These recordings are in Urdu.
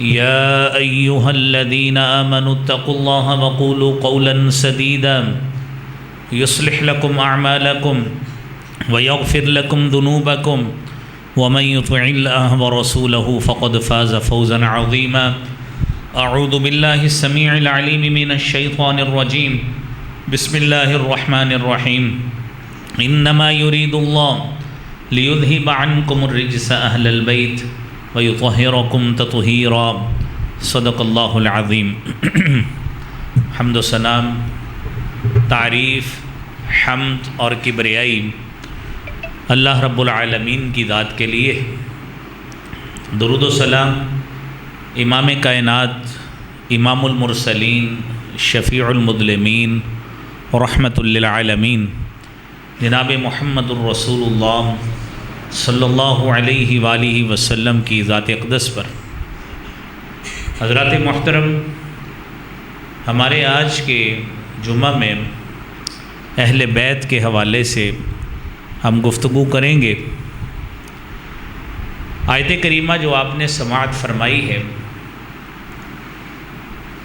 يا أيها الذين آمنوا اتقوا الله وقولوا قولا سديدا. يصلح لكم أعمالكم ويغفر لكم ذنوبكم. ومن يطع الله ورسوله فقد فاز فوزا عظيما. أعوذ بالله السميع العليم من الشيطان الرجيم. بسم الله الرحمن الرحيم. إنما يريد الله ليذهب عنكم الرجس أهل البيت. ويطهركم تطهيرا. صدق الله العظيم. حمد و سلام، تعریف، حمد اور کبریائی اللہ رب العالمین کی ذات کے لیے درود و سلام، امام کائنات، امام المرسلین، شفیع المدلمین رحمۃ للعالمین. جناب محمد الرسول اللہ صلی اللہ علیہ وآلہ وسلم کی ذات اقدس پر۔ حضرات محترم، ہمارے آج کے جمعہ میں اہل بیت کے حوالے سے ہم گفتگو کریں گے۔ آیت کریمہ جو آپ نے سماعت فرمائی ہے،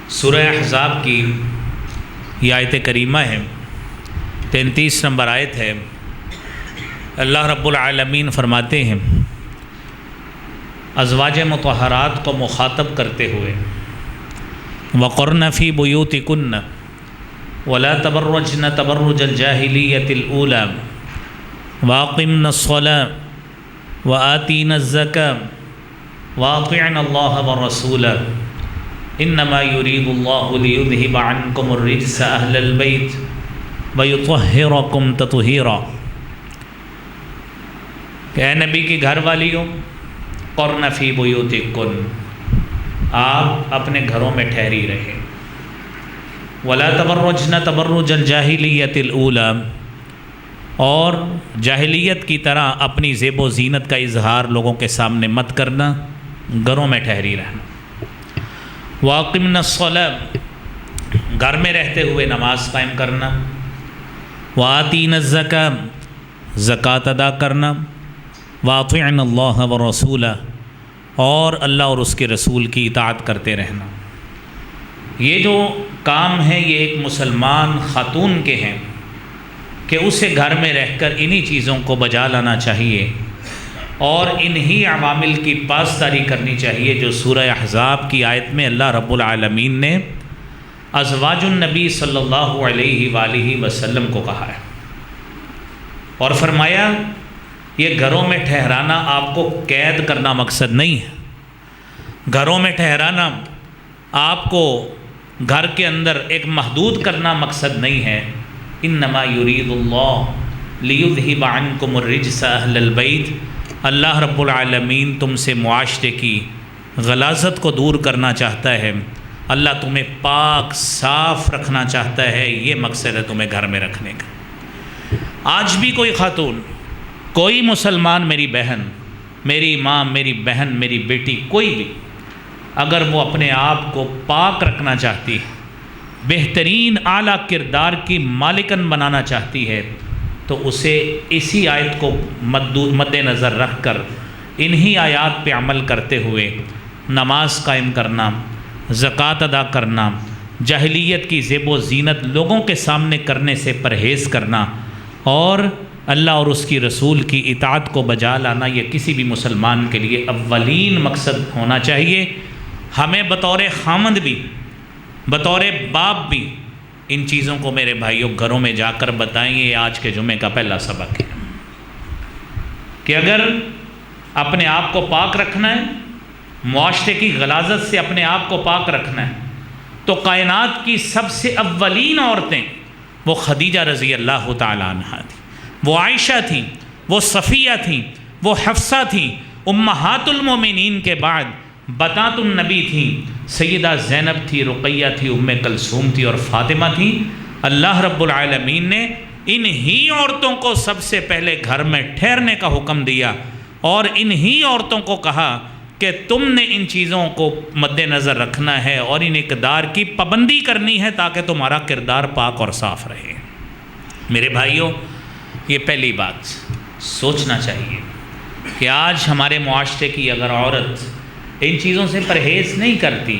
سورہ احزاب کی یہ آیت کریمہ ہے۔ تینتیس نمبر آیت ہے۔ اللہ رب العالمین فرماتے ہیں، ازواج متحرات کو مخاطب کرتے ہوئے، وقرن فی بیوت کن ولا تبرجن تبرج الجاہلیت الاولا واقمن الصلاة وآتین الزکاة واطعن اللہ ورسول انما يريد الله ليذهب عنكم الرجس اهل البيت ويطهركم تطهيرا کہ اے نبی کی گھر والیوں، قرن فی بیوتکن، آپ اپنے گھروں میں ٹھہری رہے ولا تبرجن تبرج الجاہلیت الاولا اور جاہلیت کی طرح اپنی زیب و زینت کا اظہار لوگوں کے سامنے مت کرنا، گھروں میں ٹھہری رہنا۔ واقم الصلاة۔ گھر میں رہتے ہوئے نماز قائم کرنا۔ واطین الزکاة۔ زکوٰۃ ادا کرنا۔ واطعن اللہ و رسول اور اللہ اور اس کے رسول کی اطاعت کرتے رہنا۔ یہ جو کام ہے، یہ ایک مسلمان خاتون کے ہیں، کہ اسے گھر میں رہ کر انہی چیزوں کو بجا لانا چاہیے، اور انہی عوامل کی پاسداری کرنی چاہیے، جو سورہ احزاب کی آیت میں اللہ رب العالمین نے ازواج النبی صلی اللہ علیہ وآلہ وسلم کو کہا ہے۔ اور فرمایا یہ گھروں میں ٹھہرانا آپ کو قید کرنا مقصد نہیں ہے۔ گھروں میں ٹھہرانا آپ کو گھر کے اندر ایک محدود کرنا مقصد نہیں ہے۔ انما یرید اللہ لیذہب عنکم الرجس اہل البیت۔ اللہ رب العالمین تم سے معاشرے کی غلاظت کو دور کرنا چاہتا ہے۔ اللہ تمہیں پاک صاف رکھنا چاہتا ہے۔ یہ مقصد ہے تمہیں گھر میں رکھنے کا۔ آج بھی کوئی خاتون کوئی مسلمان میری بہن، میری ماں، میری بہن، میری بیٹی، کوئی بھی اگر وہ اپنے آپ کو پاک رکھنا چاہتی ہے، بہترین اعلیٰ کردار کی مالکن بنانا چاہتی ہے، تو اسے اسی آیت کو مد نظر رکھ کر انہی آیات پہ عمل کرتے ہوئے نماز قائم کرنا، زکوٰۃ ادا کرنا، جاہلیت کی زیب و زینت لوگوں کے سامنے کرنے سے پرہیز کرنا اور اللہ اور اس کی رسول کی اطاعت کو بجا لانا یہ کسی بھی مسلمان کے لیے اولین مقصد ہونا چاہیے۔ ہمیں بطور خامند بھی، بطور باپ بھی ان چیزوں کو میرے بھائیوں گھروں میں جا کر بتائیں۔ یہ آج کے جمعے کا پہلا سبق ہے۔ کہ اگر اپنے آپ کو پاک رکھنا ہے، معاشرے کی غلازت سے اپنے آپ کو پاک رکھنا ہے، تو کائنات کی سب سے اولین عورتیں وہ خدیجہ رضی اللہ تعالیٰ عنہ تھیں۔ وہ عائشہ تھیں وہ صفیہ تھیں وہ حفصہ تھیں امہات المومنین کے بعد بطات النبی تھیں سیدہ زینب تھی، رقیہ تھی، ام کلثوم تھی اور فاطمہ تھی۔ اللہ رب العالمین نے انہی عورتوں کو سب سے پہلے گھر میں ٹھہرنے کا حکم دیا اور انہی عورتوں کو کہا کہ تم نے ان چیزوں کو مد نظر رکھنا ہے اور ان اقدار کی پابندی کرنی ہے تاکہ تمہارا کردار پاک اور صاف رہے۔ میرے بھائیوں یہ پہلی بات، سوچنا چاہیے کہ آج ہمارے معاشرے کی اگر عورت ان چیزوں سے پرہیز نہیں کرتی،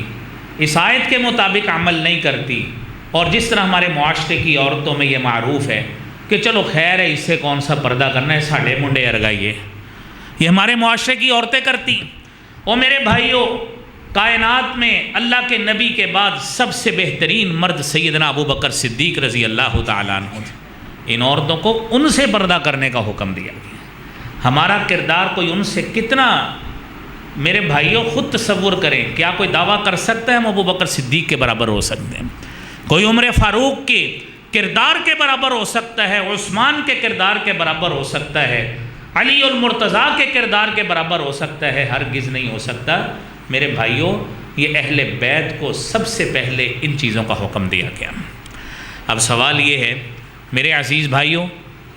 اس آیت کے مطابق عمل نہیں کرتی، اور جس طرح ہمارے معاشرے کی عورتوں میں یہ معروف ہے کہ چلو خیر ہے، اس سے کون سا پردہ کرنا ہے ساڑھے منڈے ارگائیے۔ یہ ہمارے معاشرے کی عورتیں کرتی۔ وہ میرے بھائیوں کائنات میں اللہ کے نبی کے بعد سب سے بہترین مرد سیدنا ابو بکر صدیق رضی اللہ تعالیٰ عنہ تھے۔ ان عورتوں کو ان سے پردہ کرنے کا حکم دیا گیا۔ ہمارا کردار کوئی ان سے کتنا میرے بھائیوں خود تصور کریں، کیا کوئی دعویٰ کر سکتا ہے ہم ابو بکر صدیق کے برابر ہو سکتے ہیں؟ کوئی عمر فاروق کے کردار کے برابر ہو سکتا ہے، عثمان کے کردار کے برابر ہو سکتا ہے، علی المرتضیٰ کے کردار کے برابر ہو سکتا ہے، ہرگز نہیں ہو سکتا۔ میرے بھائیوں، یہ اہل بیت کو سب سے پہلے ان چیزوں کا حکم دیا گیا۔ اب سوال یہ ہے میرے عزیز بھائیوں،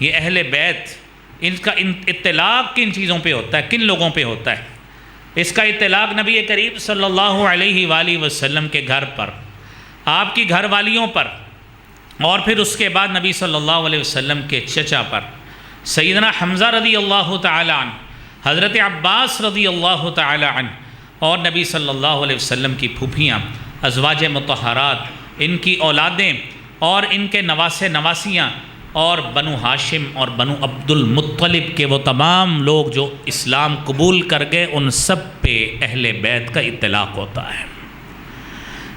یہ اہل بیت ان کا اطلاق کن چیزوں پہ ہوتا ہے، کن لوگوں پہ ہوتا ہے؟ اس کا اطلاق نبی کریم صلی اللہ علیہ وآلہ وسلم کے گھر پر، آپ کی گھر والیوں پر، اور پھر اس کے بعد نبی صلی اللہ علیہ وسلم کے چچا پر۔ سیدنا حمزہ رضی اللہ تعالیٰ عنہ، حضرت عباس رضی اللہ تعالیٰ عنہ، اور نبی صلی اللہ علیہ وسلم کی پھوپھیاں، ازواج متحرات ان کی اولادیں اور ان کے نواس نواسیاں اور بنو ہاشم اور بنو عبد المطلب کے وہ تمام لوگ جو اسلام قبول کر گئے ان سب پہ اہل بیت کا اطلاق ہوتا ہے۔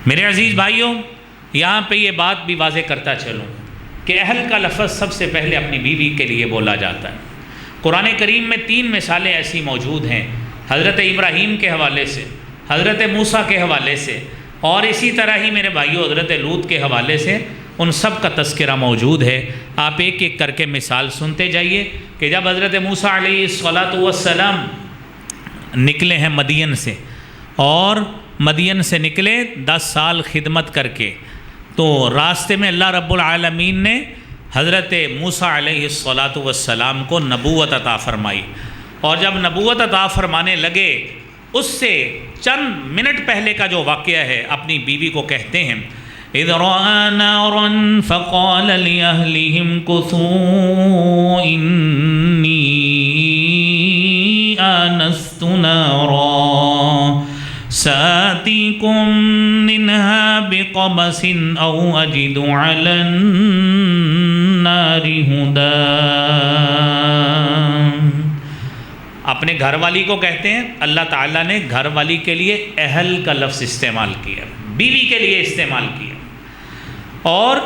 میرے عزیز بھائیوں، یہاں پہ یہ بات بھی واضح کرتا چلوں کہ اہل کا لفظ سب سے پہلے اپنی بیوی کے لیے بولا جاتا ہے۔ قرآن کریم میں تین مثالیں ایسی موجود ہیں حضرت ابراہیم کے حوالے سے، حضرت موسیٰ کے حوالے سے اور اسی طرح ہی میرے بھائیوں حضرت لوت کے حوالے سے۔ ان سب کا تذکرہ موجود ہے۔ آپ ایک ایک کر کے مثال سنتے جائیے کہ جب حضرت موسیٰ علیہ صلاۃ والسلام نکلے ہیں مدین سے اور مدین سے نکلے دس سال خدمت کر کے، تو راستے میں اللہ رب العالمین نے حضرت موسیٰ علیہ الصلاۃ والسلام کو نبوت عطا فرمائی۔ اور جب نبوت عطا فرمانے لگے، اس سے چند منٹ پہلے کا جو واقعہ ہے، اپنی بیوی کو کہتے ہیں۔ اذ رأى نارا فقال لأهلهم كثوا إني آنست نارا سآتيكم منها بقبس أو أجد على النار هدى. اپنے گھر والی کو کہتے ہیں، اللہ تعالیٰ نے گھر والی کے لیے اہل کا لفظ استعمال کیا، بیوی کے لیے استعمال کیا۔ اور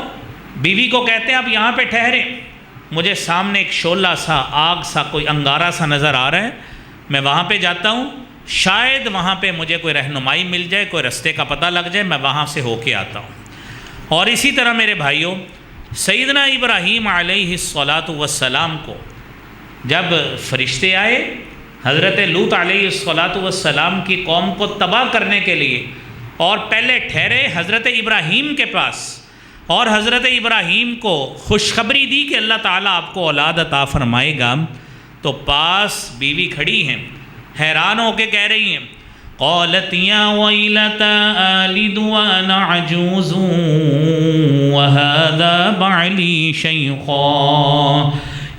بیوی کو کہتے ہیں، اب یہاں پہ ٹھہرے مجھے سامنے ایک شولہ سا، آگ سا، کوئی انگارہ سا نظر آ رہا ہے۔ میں وہاں پہ جاتا ہوں۔ شاید وہاں پہ مجھے کوئی رہنمائی مل جائے، کوئی رستے کا پتہ لگ جائے، میں وہاں سے ہو کے آتا ہوں۔ اور اسی طرح میرے بھائیوں، سیدنا ابراہیم علیہ الصلاۃ والسلام کو جب فرشتے آئے، حضرت لوت علیہ الصلاۃ والسلام کی قوم کو تباہ کرنے کے لیے اور پہلے ٹھہرے حضرت ابراہیم کے پاس اور حضرت ابراہیم کو خوشخبری دی کہ اللہ تعالیٰ آپ کو اولاد عطا فرمائے گا۔ تو پاس بیوی کھڑی ہیں، حیران ہو کے کہہ رہی ہیں، قالت ویلتا آلد وانا عجوز وهذا بعلی شیخا،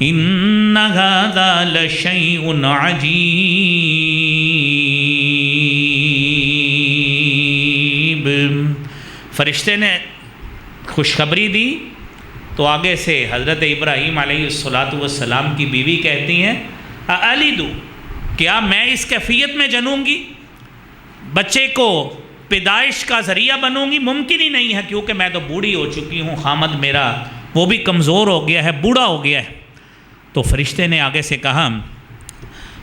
ان هذا لشیء عجیب۔ فرشتے نے خوشخبری دی تو آگے سے حضرت ابراہیم علیہ الصلاۃ والسلام کی بیوی کہتی ہیں علی دو کیا میں اس کیفیت میں جنوں گی؟ بچے کو پیدائش کا ذریعہ بنوں گی؟ ممکن ہی نہیں ہے، کیونکہ میں تو بوڑھی ہو چکی ہوں، خامد میرا وہ بھی کمزور ہو گیا ہے، بوڑھا ہو گیا ہے۔ تو فرشتے نے آگے سے کہا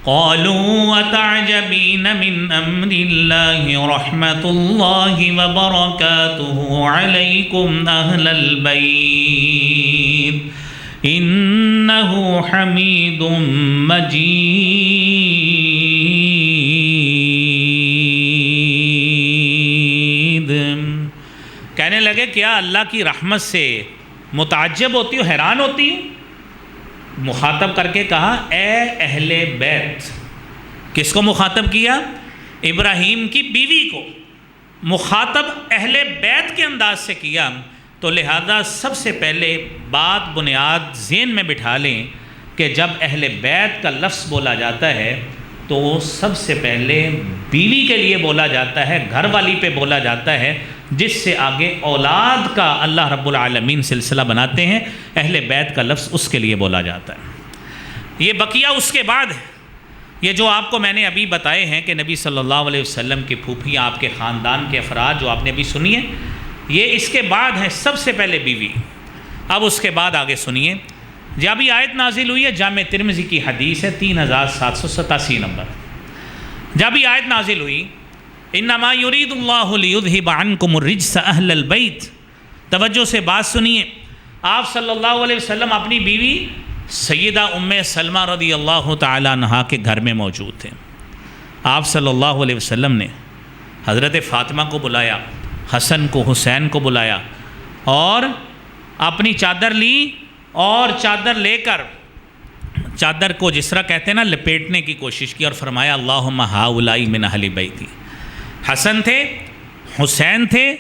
قالوا وتعجبين من أمر الله رحمة الله وبركاته عليكم أهل البيت إنه حميد مجيد کہنے لگے کیا اللہ کی رحمت سے متعجب ہوتی ہو، حیران ہوتی؟ ہو مخاطب کر کے کہا، اے اہل بیت، کس کو مخاطب کیا؟ ابراہیم کی بیوی کو۔ مخاطب اہل بیت کے انداز سے کیا۔ تو لہذا سب سے پہلے بات بنیاد ذہن میں بٹھا لیں کہ جب اہل بیت کا لفظ بولا جاتا ہے، تو سب سے پہلے بیوی کے لیے بولا جاتا ہے، گھر والی پہ بولا جاتا ہے۔ جس سے آگے اولاد کا اللہ رب العالمین سلسلہ بناتے ہیں، اہل بیت کا لفظ اس کے لیے بولا جاتا ہے۔ یہ بقیہ اس کے بعد ہے۔ یہ جو آپ کو میں نے ابھی بتائے ہیں کہ نبی صلی اللہ علیہ وسلم کی پھوپھیاں آپ کے خاندان کے افراد جو آپ نے ابھی سنیے یہ اس کے بعد ہیں سب سے پہلے بیوی۔ اب اس کے بعد آگے سنیے۔ جب ابھی آیت نازل ہوئی ہے، جامع ترمزی کی حدیث ہے، تین ہزار سات سو ستاسی نمبر۔ جب بھی آیت نازل ہوئی انما یرید اللہ لیذہب عنکم الرجس اہل البیت۔ توجہ سے بات سنیے۔ آپ صلی اللہ علیہ وسلم اپنی بیوی سیدہ ام سلمہ رضی اللہ تعالیٰ عنہ کے گھر میں موجود تھے۔ آپ صلی اللہ علیہ وسلم نے حضرت فاطمہ کو بلایا، حسن کو، حسین کو بلایا اور اپنی چادر لی اور چادر لے کر، چادر کو جس طرح کہتے ہیں نا، لپیٹنے کی کوشش کی اور فرمایا اللہ ہا الائی من اہل بیتی۔ حسن تھے، حسین تھے،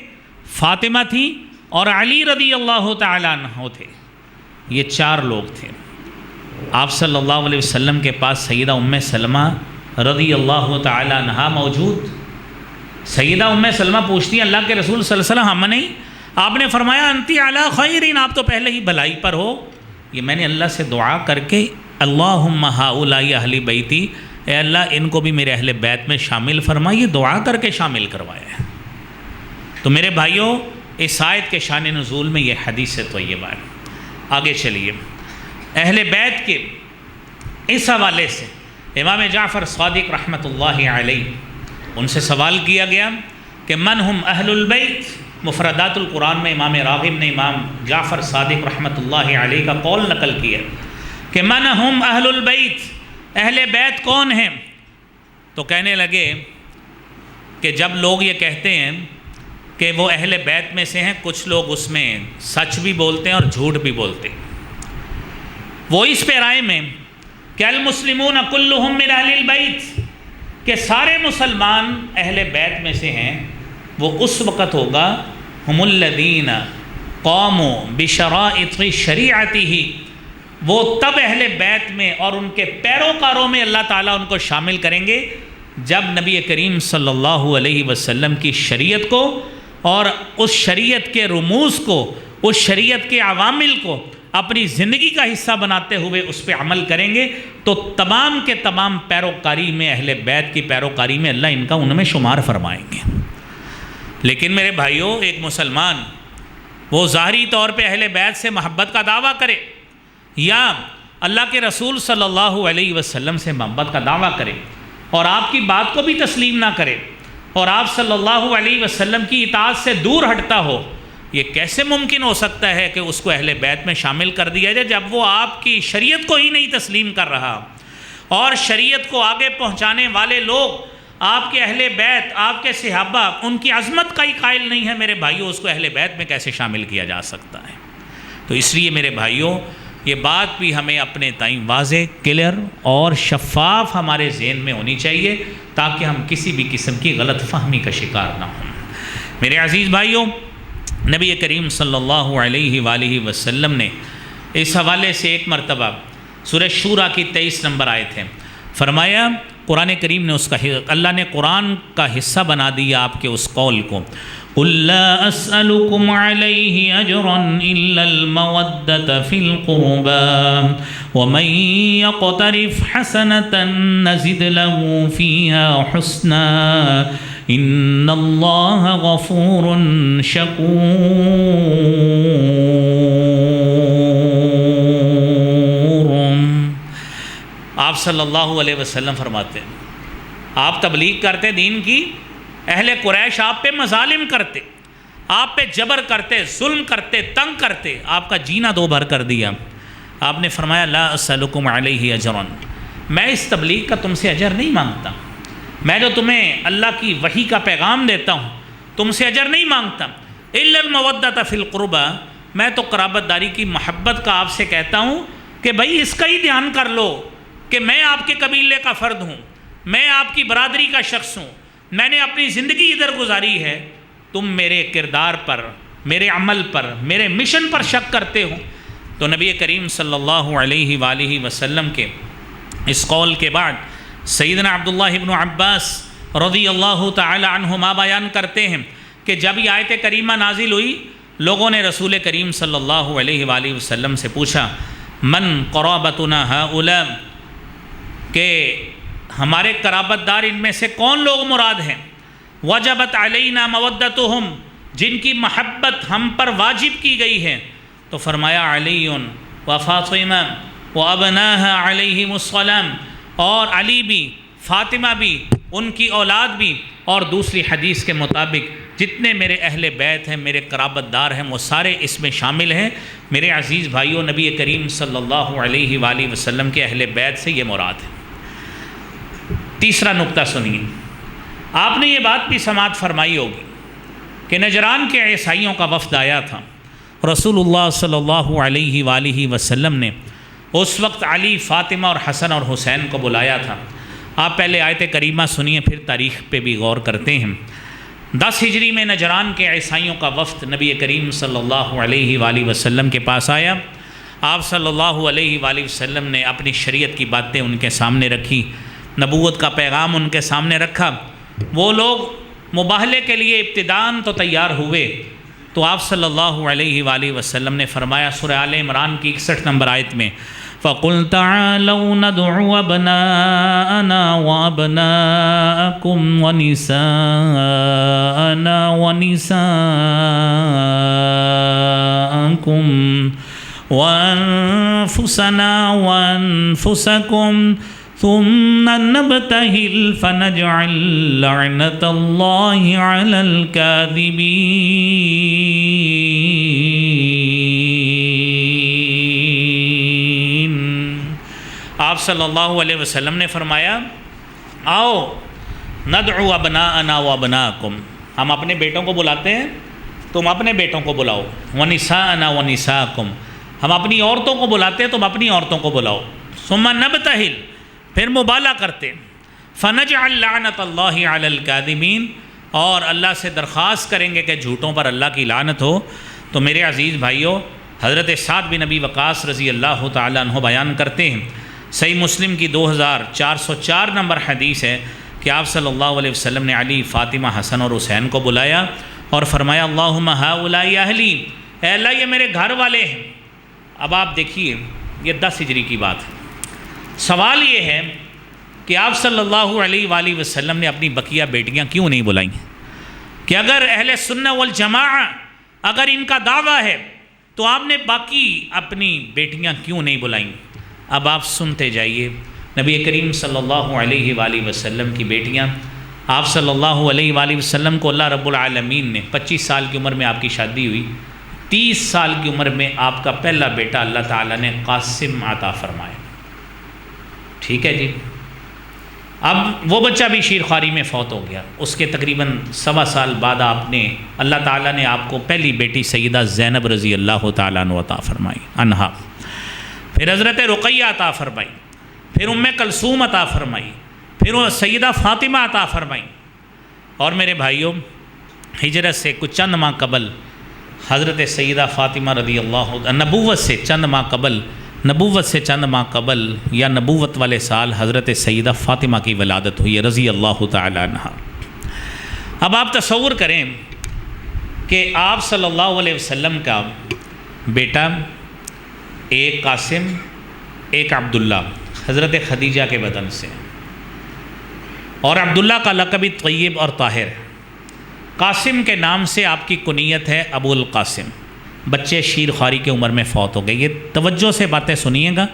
فاطمہ تھی اور علی رضی اللہ تعالیٰ عنہ تھے۔ یہ چار لوگ تھے۔ آپ صلی اللہ علیہ وسلم کے پاس سیدہ ام سلمہ رضی اللہ تعالیٰ عنہ موجود۔ سیدہ ام سلمہ پوچھتی ہیں، اللہ کے رسول صلی اللہ علیہ وسلم، ہم نہیں؟ آپ نے فرمایا، انتی اعلیٰ خیرین، آپ تو پہلے ہی بھلائی پر ہو۔ یہ میں نے اللہ سے دعا کر کے اللہ ہا اہل بیتی اے اللہ، ان کو بھی میرے اہل بیت میں شامل فرما یہ دعا کر کے شامل کروایا ہے۔ تو میرے بھائیوں، اس آیت کے شان نزول میں یہ حدیث ہے تو یہ بات آگے چلیے۔ اہل بیت کے اس حوالے سے امام جعفر صادق رحمۃ اللہ علیہ، ان سے سوال کیا گیا کہ من ہم اہل البیت؟ مفردات القرآن میں امام راغب نے امام جعفر صادق رحمۃ اللہ علیہ کا قول نقل کیا کہ من ہم اہل البیت؟ اہل بیت کون ہیں؟ تو کہنے لگے کہ جب لوگ یہ کہتے ہیں کہ وہ اہل بیت میں سے ہیں، کچھ لوگ اس میں سچ بھی بولتے ہیں اور جھوٹ بھی بولتے ہیں۔ وہ اس پہ رائے میں کہ المسلمون کلہم من اہل البیت، کہ سارے مسلمان اہل بیت میں سے ہیں، وہ اس وقت ہوگا، ہم الدین قوم و بشرائط شریعتی ہی وہ تب اہل بیت میں اور ان کے پیروکاروں میں اللہ تعالیٰ ان کو شامل کریں گے جب نبی کریم صلی اللہ علیہ وسلم کی شریعت کو اور اس شریعت کے رموز کو، اس شریعت کے عوامل کو اپنی زندگی کا حصہ بناتے ہوئے اس پہ عمل کریں گے، تو تمام کے تمام پیروکاری میں، اہل بیت کی پیروکاری میں اللہ ان کا ان میں شمار فرمائیں گے۔ لیکن میرے بھائیوں، ایک مسلمان وہ ظاہری طور پہ اہل بیت سے محبت کا دعویٰ کرے۔ یا اللہ کے رسول صلی اللہ علیہ وسلم سے محبت کا دعویٰ کرے اور آپ کی بات کو بھی تسلیم نہ کرے اور آپ صلی اللہ علیہ وسلم کی اطاعت سے دور ہٹتا ہو، یہ کیسے ممکن ہو سکتا ہے کہ اس کو اہل بیت میں شامل کر دیا جائے جب وہ آپ کی شریعت کو ہی نہیں تسلیم کر رہا؟ اور شریعت کو آگے پہنچانے والے لوگ، آپ کے اہل بیت، آپ کے صحابہ، ان کی عظمت کا ہی قائل نہیں ہے، میرے بھائیوں، اس کو اہل بیت میں کیسے شامل کیا جا سکتا ہے؟ تو اس لیے میرے بھائیوں یہ بات بھی ہمیں اپنے تئیں واضح، کلیئر اور شفاف ہمارے ذہن میں ہونی چاہیے تاکہ ہم کسی بھی قسم کی غلط فہمی کا شکار نہ ہوں۔ میرے عزیز بھائیوں، نبی کریم صلی اللہ علیہ وآلہ وسلم نے اس حوالے سے ایک مرتبہ سورہ شورا کی تیئیس نمبر آئے تھے فرمایا، قرآن کریم نے اس کا اللہ نے قرآن کا حصہ بنا دیا آپ کے اس قول کو۔ قل لا أسألكم عليه أجرا إلا المودة في القربى. ومن يقترف حسنة نزد له فيها حسنا. إن الله غفور شكور. آپ صلی اللہ علیہ وسلم فرماتے ہیں، آپ تبلیغ کرتے دین کی؟ اہل قریش آپ پہ مظالم کرتے، آپ پہ جبر کرتے، ظلم کرتے، تنگ کرتے، آپ کا جینا دو بھر کر دیا۔ آپ نے فرمایا، لا اسلکم علیہ اجرن۔ میں اس تبلیغ کا تم سے اجر نہیں مانگتا۔ میں جو تمہیں اللہ کی وحی کا پیغام دیتا ہوں، تم سے اجر نہیں مانگتا۔ المودت فی القربہ۔ میں تو قرابت داری کی محبت کا آپ سے کہتا ہوں کہ بھائی اس کا ہی دھیان کر لو کہ میں آپ کے قبیلے کا فرد ہوں، میں آپ کی برادری کا شخص ہوں۔ میں نے اپنی زندگی ادھر گزاری ہے، تم میرے کردار پر، میرے عمل پر، میرے مشن پر شک کرتے ہو۔ تو نبی کریم صلی اللہ علیہ وآلہ وسلم کے اس قول کے بعد سیدنا عبداللہ ابن عباس رضی اللہ تعالی عنہما بیان کرتے ہیں کہ جب یہ آیت کریمہ نازل ہوئی، لوگوں نے رسول کریم صلی اللہ علیہ وآلہ وسلم سے پوچھا، من قرابتنا ہا کہ ہمارے قرابت دار ان میں سے کون لوگ مراد ہیں؟ وجبت علینا مودتہم، جن کی محبت ہم پر واجب کی گئی ہے۔ تو فرمایا علی و فاطمہ و ابناہ علیہم السلام، اور علی بھی، فاطمہ بھی، ان کی اولاد بھی، اور دوسری حدیث کے مطابق، جتنے میرے اہل بیت ہیں، میرے قرابت دار ہیں، وہ سارے اس میں شامل ہیں۔ میرے عزیز بھائیوں نبی کریم صلی اللہ علیہ وآلہ وسلم کے اہل بیت سے یہ مراد ہے۔ تیسرا نقطہ سنیے۔ آپ نے یہ بات بھی سماعت فرمائی ہوگی کہ نجران کے عیسائیوں کا وفد آیا تھا۔ رسول اللہ صلی اللہ علیہ وآلہ وسلم نے اس وقت علی، فاطمہ اور حسن اور حسین کو بلایا تھا۔ آپ پہلے آیت کریمہ سنیے، پھر تاریخ پہ بھی غور کرتے ہیں۔ دس ہجری میں نجران کے عیسائیوں کا وفد نبی کریم صلی اللہ علیہ وآلہ وسلم کے پاس آیا۔ آپ صلی اللہ علیہ وآلہ وسلم نے اپنی شریعت کی باتیں ان کے سامنے رکھی۔ نبوت کا پیغام ان کے سامنے رکھا۔ وہ لوگ مباہلے کے لیے ابتدان تو تیار ہوئے۔ تو آپ صلی اللہ علیہ وآلہ وسلم نے فرمایا سورہ آل عمران کی اکسٹھ نمبر آیت میں فَقُلْ تَعَالَوْا نَدْعُ أَبْنَاءَنَا وَأَبْنَاءَكُمْ وَنِسَاءَنَا وَنِسَاءَكُمْ وَأَنفُسَنَا وَأَنفُسَكُمْ ثم نبتهل فنجعل لعنة الله على الكاذبين. آپ صلی اللہ علیہ وسلم نے فرمایا، آؤ، ندعو ابناءنا وابناءکم ہم اپنے بیٹوں کو بلاتے ہیں، تم اپنے بیٹوں کو بلاؤ۔ ونساءنا ونساءکم ہم اپنی عورتوں کو بلاتے ہیں، تم اپنی عورتوں کو بلاؤ۔ ثم نبتہل پھر مبالہ کرتے فنج اللعنت اللہ علی القادمین اور اللہ سے درخواست کریں گے کہ جھوٹوں پر اللہ کی لعنت ہو۔ تو میرے عزیز بھائیوں حضرت سعد بن نبی وقاص رضی اللہ تعالیٰ عنہ بیان کرتے ہیں۔ صحیح مسلم کی دو ہزار چار سو چار نمبر حدیث ہے کہ آپ صلی اللہ علیہ وسلم نے علی، فاطمہ، حسن اور حسین کو بلایا اور فرمایا اللہ ہا اہلی، اے اللہ، یہ میرے گھر والے ہیں۔ اب آپ دیکھیے، یہ دس ہجری کی بات ہے۔ سوال یہ ہے کہ آپ صلی اللہ علیہ وآلہ وسلم نے اپنی بقیہ بیٹیاں کیوں نہیں بلائیں کہ اگر اہل سنہ والجماع اگر ان کا دعویٰ ہے تو آپ نے باقی اپنی بیٹیاں کیوں نہیں بلائیں؟ اب آپ سنتے جائیے، نبی کریم صلی اللہ علیہ وآلہ وسلم کی بیٹیاں، آپ صلی اللہ علیہ وآلہ وسلم کو اللہ رب العالمین نے پچیس سال کی عمر میں آپ کی شادی ہوئی، تیس سال کی عمر میں آپ کا پہلا بیٹا اللہ تعالیٰ نے قاسم عطا فرمایا۔ ٹھیک ہے جی۔ اب وہ بچہ بھی شیر خواری میں فوت ہو گیا۔ اس کے تقریباً سوا سال بعد آپ نے، اللہ تعالیٰ نے آپ کو پہلی بیٹی سیدہ زینب رضی اللہ تعالیٰ عنہ عطا فرمائی، انہا۔ پھر حضرت رقیہ عطا فرمائی، پھر ام کلثوم عطا فرمائی، پھر وہ سیدہ فاطمہ عطا فرمائی۔ اور میرے بھائیوں، ہجرت سے کچھ چند ماہ قبل حضرت سیدہ فاطمہ رضی اللہ نبوت سے چند ماہ قبل نبوت سے چند ماہ قبل یا نبوت والے سال حضرت سیدہ فاطمہ کی ولادت ہوئی رضی اللہ تعالیٰ عنہ۔ اب آپ تصور کریں کہ آپ صلی اللہ علیہ وسلم کا بیٹا ایک قاسم، ایک عبداللہ، حضرت خدیجہ کے بدن سے۔ اور عبداللہ کا لقبی طیب اور طاہر۔ قاسم کے نام سے آپ کی کنیت ہے ابو القاسم بچے شیر خواری کی عمر میں فوت ہو گئے۔ یہ توجہ سے باتیں سنیے گا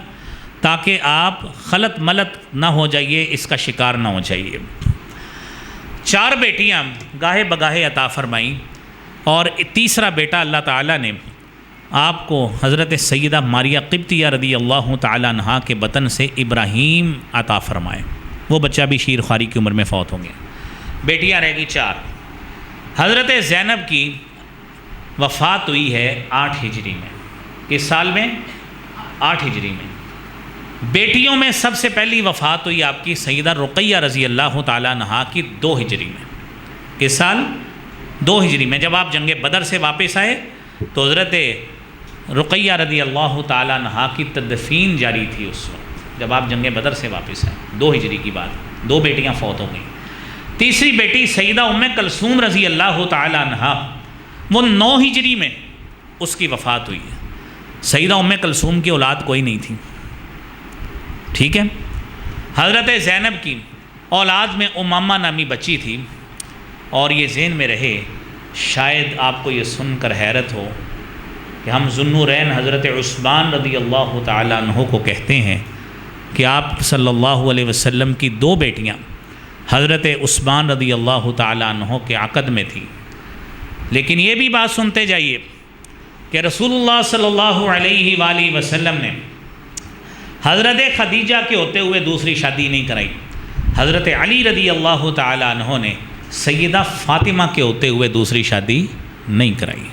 تاکہ آپ خلط ملط نہ ہو جائیے، اس کا شکار نہ ہو جائیے۔ چار بیٹیاں گاہے بگاہے عطا فرمائیں اور تیسرا بیٹا اللہ تعالیٰ نے آپ کو حضرت سیدہ ماریہ قبطیہ رضی اللہ تعالیٰ عنہ کے بطن سے ابراہیم عطا فرمائے۔ وہ بچہ بھی شیر خواری کی عمر میں فوت ہوں گے۔ بیٹیاں رہ گی چار۔ حضرت زینب کی وفات ہوئی ہے آٹھ ہجری میں۔ کس سال میں؟ آٹھ ہجری میں۔ بیٹیوں میں سب سے پہلی وفات ہوئی آپ کی سیدہ رقیہ رضی اللہ تعالیٰ نہا کی دو ہجری میں۔ کس سال؟ دو ہجری میں۔ جب آپ جنگ بدر سے واپس آئے تو حضرت رقیہ رضی اللہ تعالیٰ نہا کی تدفین جاری تھی اس وقت۔ جب آپ جنگ بدر سے واپس آئے، دو ہجری کی بات۔ دو بیٹیاں فوت ہو گئیں۔ تیسری بیٹی سیدہ ام کلثوم رضی اللہ تعالیٰ عنہ وہ نو ہجری میں اس کی وفات ہوئی ہے۔ سیدہ ام کلثوم کی اولاد کوئی نہیں تھی۔ ٹھیک ہے؟ حضرت زینب کی اولاد میں امامہ نامی بچی تھی۔ اور یہ ذہن میں رہے، شاید آپ کو یہ سن کر حیرت ہو کہ ہم ذنورین حضرت عثمان رضی اللہ تعالیٰ عنہ کو کہتے ہیں کہ آپ صلی اللہ علیہ وسلم کی دو بیٹیاں حضرت عثمان رضی اللہ تعالیٰ عنہ کے عقد میں تھی لیکن یہ بھی بات سنتے جائیے کہ رسول اللہ صلی اللہ علیہ وآلہ وسلم نے حضرت خدیجہ کے ہوتے ہوئے دوسری شادی نہیں کرائی۔ حضرت علی رضی اللہ تعالیٰ عنہ نے سیدہ فاطمہ کے ہوتے ہوئے دوسری شادی نہیں کرائی۔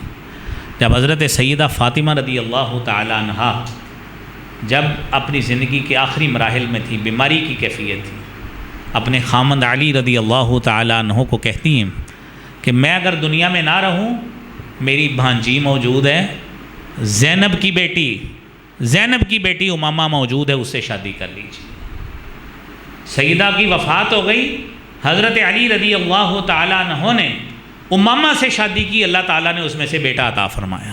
جب حضرت سیدہ فاطمہ رضی اللہ تعالیٰ عنہ جب اپنی زندگی کے آخری مراحل میں تھی، بیماری کی کیفیت تھی، اپنے خامند علی رضی اللہ تعالیٰ عنہ کو کہتی ہیں کہ میں اگر دنیا میں نہ رہوں، میری بھانجی موجود ہے، زینب کی بیٹی، زینب کی بیٹی امامہ موجود ہے، اس سے شادی کر لیجیے سیدہ کی وفات ہو گئی، حضرت علی رضی اللہ تعالیٰ عنہ نے امامہ سے شادی کی، اللہ تعالیٰ نے اس میں سے بیٹا عطا فرمایا۔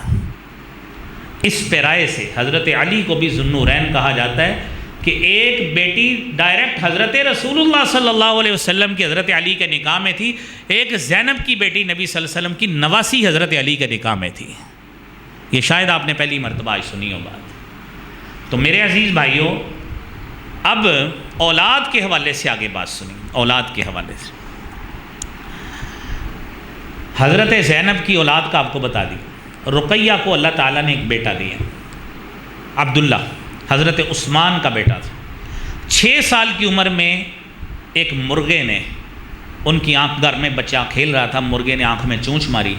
اس پیرائے سے حضرت علی کو بھی ذنورین کہا جاتا ہے کہ ایک بیٹی ڈائریکٹ حضرت رسول اللہ صلی اللہ علیہ وسلم کی حضرت علی کے نکاح میں تھی، ایک زینب کی بیٹی نبی صلی اللہ علیہ وسلم کی نواسی حضرت علی کے نکاح میں تھی۔ یہ شاید آپ نے پہلی مرتبہ آج سنی ہو بات۔ تو میرے عزیز بھائیوں، اب اولاد کے حوالے سے آگے بات سنی اولاد کے حوالے سے۔ حضرت زینب کی اولاد کا آپ کو بتا دی رقیہ کو اللہ تعالیٰ نے ایک بیٹا دیا۔ عبداللہ۔ حضرت عثمان کا بیٹا تھا۔ چھ سال کی عمر میں ایک مرغے نے ان کی آنکھ گھر میں بچہ کھیل رہا تھا۔ مرغے نے آنکھ میں چونچ ماری۔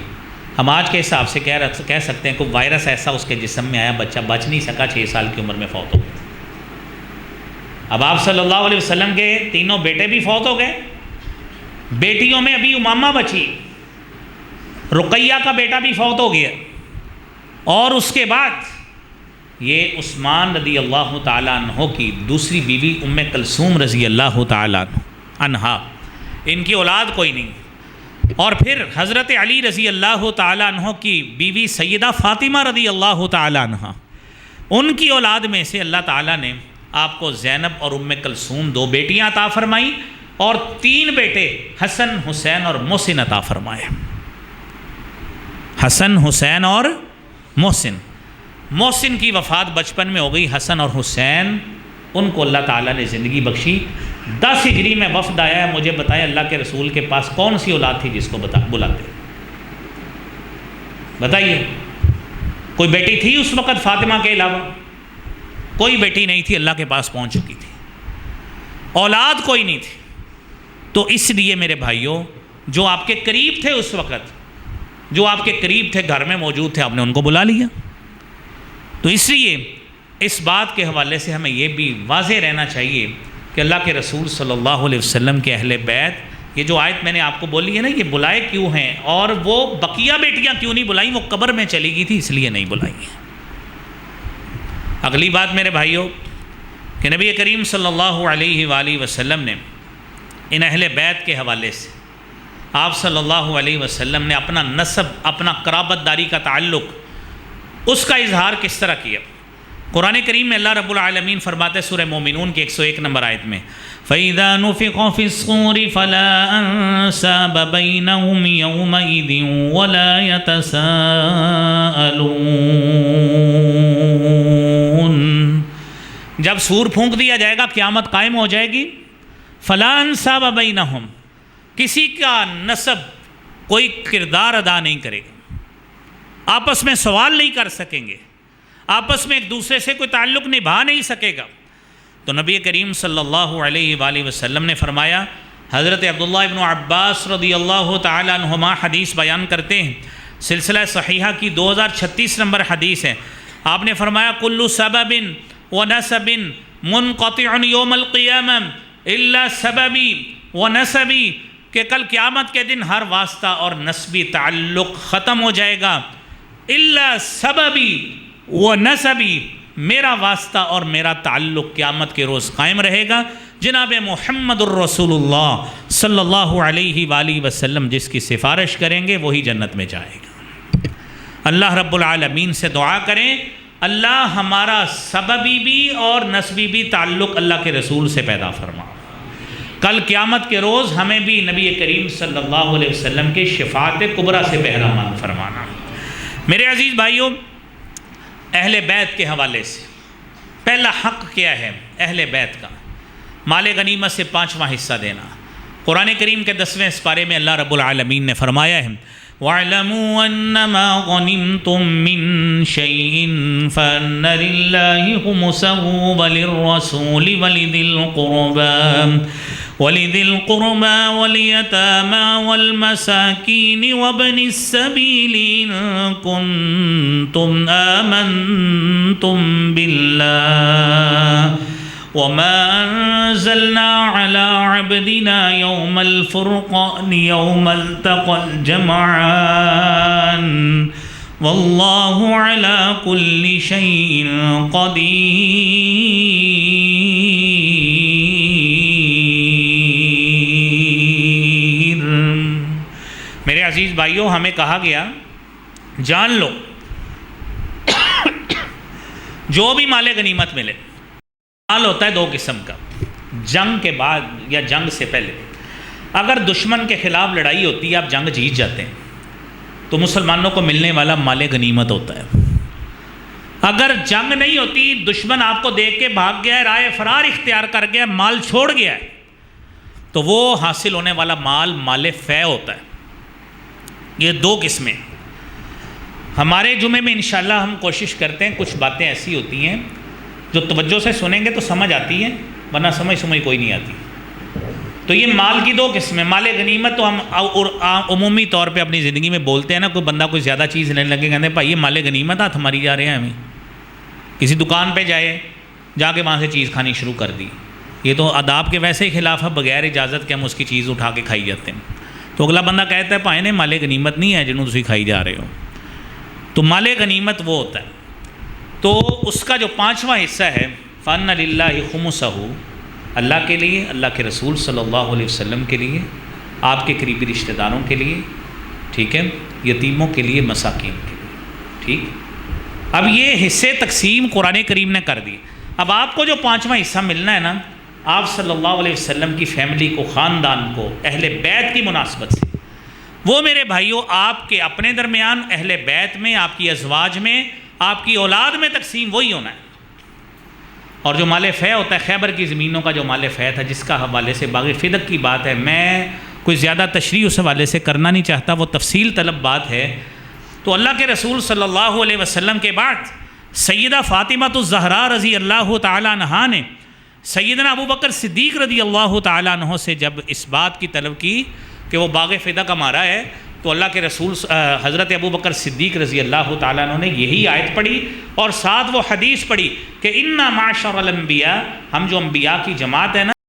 ہم آج کے حساب سے کہہ کہہ سکتے ہیں کہ وائرس ایسا اس کے جسم میں آیا، بچہ بچ نہیں سکا چھ سال کی عمر میں فوت ہو۔ گیا اب آپ صلی اللہ علیہ وسلم کے تینوں بیٹے بھی فوت ہو گئے۔ بیٹیوں میں ابھی امامہ بچی۔ رقیہ کا بیٹا بھی فوت ہو گیا۔ اور اس کے بعد یہ عثمان رضی اللہ تعالیٰ عنہ کی دوسری بیوی ام کلثوم رضی اللہ تعالیٰ عنہ ان کی اولاد کوئی نہیں۔ اور پھر حضرت علی رضی اللہ تعالیٰ عنہ کی بیوی سیدہ فاطمہ رضی اللہ تعالیٰ عنہ۔ ان کی اولاد میں سے اللہ تعالیٰ نے آپ کو زینب اور ام کلثوم دو بیٹیاں عطا فرمائیں اور تین بیٹے حسن، حسین اور محسن عطا فرمائے۔ حسن، حسین اور محسن۔ محسن کی وفات بچپن میں ہو گئی، حسن اور حسین، ان کو اللہ تعالیٰ نے زندگی بخشی۔ دس ہجری میں وفد آیا ہے، مجھے بتائے اللہ کے رسول کے پاس کون سی اولاد تھی جس کو بتا، بلاتے بتائیے، کوئی بیٹی تھی اس وقت فاطمہ کے علاوہ؟ کوئی بیٹی نہیں تھی، اللہ کے پاس پہنچ چکی تھی۔ اولاد کوئی نہیں تھی۔ تو اس لیے میرے بھائیوں، جو آپ کے قریب تھے اس وقت، جو آپ کے قریب تھے، گھر میں موجود تھے، آپ نے ان کو بلا لیا۔ تو اس لیے اس بات کے حوالے سے ہمیں یہ بھی واضح رہنا چاہیے کہ اللہ کے رسول صلی اللہ علیہ وسلم کے اہل بیت، یہ جو آیت میں نے آپ کو بولی ہے نا یہ بلائے کیوں ہیں؟ اور وہ بقیہ بیٹیاں کیوں نہیں بلائیں؟ وہ قبر میں چلی گئی تھی، اس لیے نہیں بلائی ہیں۔ اگلی بات میرے بھائیوں، کہ نبی کریم صلی اللہ علیہ وآلہ وسلم نے ان اہل بیت کے حوالے سے آپ صلی اللہ علیہ وسلم نے اپنا نصب، اپنا قرابت داری کا تعلق اس کا اظہار کس طرح کیا؟ قرآن کریم میں اللہ رب العالمین فرماتے سورہ مومنون کے ایک سو ایک نمبر آیت میں، فَإِذَا نُفِقَ فِي الصُّورِ فَلَا أَنسَابَ بَيْنَهُمْ يَوْمَئِذٍ وَلَا يَتَسَاءَلُونَ۔ جب سور پھونک دیا جائے گا، قیامت قائم ہو جائے گی۔ فَلَا أَنسَابَ بَيْنَهُمْ، کسی کا نصب کوئی کردار ادا نہیں کرے گا۔ آپس میں سوال نہیں کر سکیں گے۔ آپس میں ایک دوسرے سے کوئی تعلق نبھا نہیں سکے گا۔ تو نبی کریم صلی اللہ علیہ وآلہ وسلم نے فرمایا، حضرت عبداللہ ابن عباس رضی اللہ تعالیٰ عنہما حدیث بیان کرتے ہیں۔ سلسلہ صحیحہ کی دو ہزار چھتیس نمبر حدیث ہے۔ آپ نے فرمایا، کلو سبب و نصب منقطع یوم القیامہ اللہ سببی و نصبی کہ کل قیامت کے دن ہر واسطہ اور نسبی تعلق ختم ہو جائے گا۔ اللہ سببی و نصبی میرا واسطہ اور میرا تعلق قیامت کے روز قائم رہے گا۔ جناب محمد الرسول اللہ صلی اللہ علیہ وآلہ وسلم جس کی سفارش کریں گے، وہی جنت میں جائے گا۔ اللہ رب العالمین سے دعا کریں۔ اللہ ہمارا سببی بھی اور نسبی بھی تعلق اللہ کے رسول سے پیدا فرما۔ کل قیامت کے روز ہمیں بھی نبی کریم صلی اللہ علیہ وسلم کے شفاعت قبرہ سے بہرمان فرمانا۔ میرے عزیز بھائیوں، اہل بیت کے حوالے سے پہلا حق کیا ہے اہل بیت کا؟ مال غنیمت سے پانچواں حصہ دینا۔ قرآن کریم کے دسویں اسپارے میں اللہ رب العالمین نے فرمایا ہے وَاعْلَمُوا أَنَّمَا غَنِمْتُم مِّن شَيْءٍ فَأَنَّ لِلَّهِ خُمُسَهُ وَلِلرَّسُولِ وَلِذِي الْقُرْبَى وَلِذِي الْقُرْبَى وَالْيَتَامَى وَالْمَسَاكِينِ وَابْنِ السَّبِيلِ إِن كُنتُمْ آمَنتُم بِاللَّهِ. وما أنزلنا على عبدنا يوم الفرقان يوم التقى الجمعان والله على كل شيء قدير۔ میرے عزیز بھائیوں ہمیں کہا گیا، جان لو، جو بھی مال غنیمت ملے مال ہوتا ہے دو قسم کا۔ جنگ کے بعد یا جنگ سے پہلے۔ اگر دشمن کے خلاف لڑائی ہوتی ہے، آپ جنگ جیت جاتے ہیں۔ تو مسلمانوں کو ملنے والا مال غنیمت ہوتا ہے۔ اگر جنگ نہیں ہوتی، دشمن آپ کو دیکھ کے بھاگ گیا ہے، رائے فرار اختیار کر گیا مال چھوڑ گیا ہے۔ تو وہ حاصل ہونے والا مال مال فے ہوتا ہے۔ یہ دو قسمیں۔ ہمارے جمعے میں انشاءاللہ ہم کوشش کرتے ہیں، کچھ باتیں ایسی ہوتی ہیں۔ جو توجہ سے سنیں گے تو سمجھ آتی ہے ورنہ سمجھ سمجھ کوئی نہیں آتی۔ تو یہ مال کی دو قسمیں مال غنیمت تو ہم عمومی طور پہ اپنی زندگی میں بولتے ہیں نا، کوئی بندہ کوئی زیادہ چیز لینے لگے، کہتے ہیں، بھائی، یہ مال غنیمت ہاتھ ہماری جا رہے ہیں ہمیں۔ کسی دکان پہ جائے، جا کے وہاں سے چیز کھانی شروع کر دی۔ یہ تو اداب کے ویسے ہی خلاف ہے، بغیر اجازت کے ہم اس کی چیز اٹھا کے کھائی جاتے ہیں۔ تو اگلا بندہ کہتا ہے، بھائی نے مال غنیمت نہیں ہے، جنہوں تھی کھائی جا رہے ہو۔ تو مال غنیمت وہ ہوتا ہے۔ تو اس کا جو پانچواں حصہ ہے فن اللہ خمسہ اللہ کے لیے، اللہ کے رسول صلی اللہ علیہ وسلم کے لیے، آپ کے قریبی رشتہ داروں کے لیے، ٹھیک ہے، یتیموں کے لیے، مساکین کے لیے، ٹھیک۔ اب یہ حصے تقسیم قرآن کریم نے کر دی اب آپ کو جو پانچواں حصہ ملنا ہے نا، آپ صلی اللہ علیہ وسلم کی فیملی کو، خاندان کو، اہل بیت کی مناسبت سے۔ وہ میرے بھائیوں آپ کے اپنے درمیان اہل بیت میں، آپ کی ازواج میں آپ کی اولاد میں تقسیم وہی ہونا ہے۔ اور جو مال فے ہوتا ہے، خیبر کی زمینوں کا جو مال فے تھا، جس کا حوالے سے باغ فدق کی بات ہے، میں کوئی زیادہ تشریح اس حوالے سے کرنا نہیں چاہتا، وہ تفصیل طلب بات ہے۔ تو اللہ کے رسول صلی اللہ علیہ وسلم کے بعد سیدہ فاطمہ تو زہرا رضی اللہ تعالیٰ عنہ نے سیدنا ابو بکر صدیق رضی اللہ تعالیٰ عنہ سے جب اس بات کی طلب کی کہ وہ باغ فدہ کا مارا ہے تو اللہ کے رسول حضرت ابو بکر صدیق رضی اللہ تعالیٰ عنہ نے یہی آیت پڑھی اور ساتھ وہ حدیث پڑھی کہ انا معاشر الانبیاء ہم جو انبیاء کی جماعت ہے نا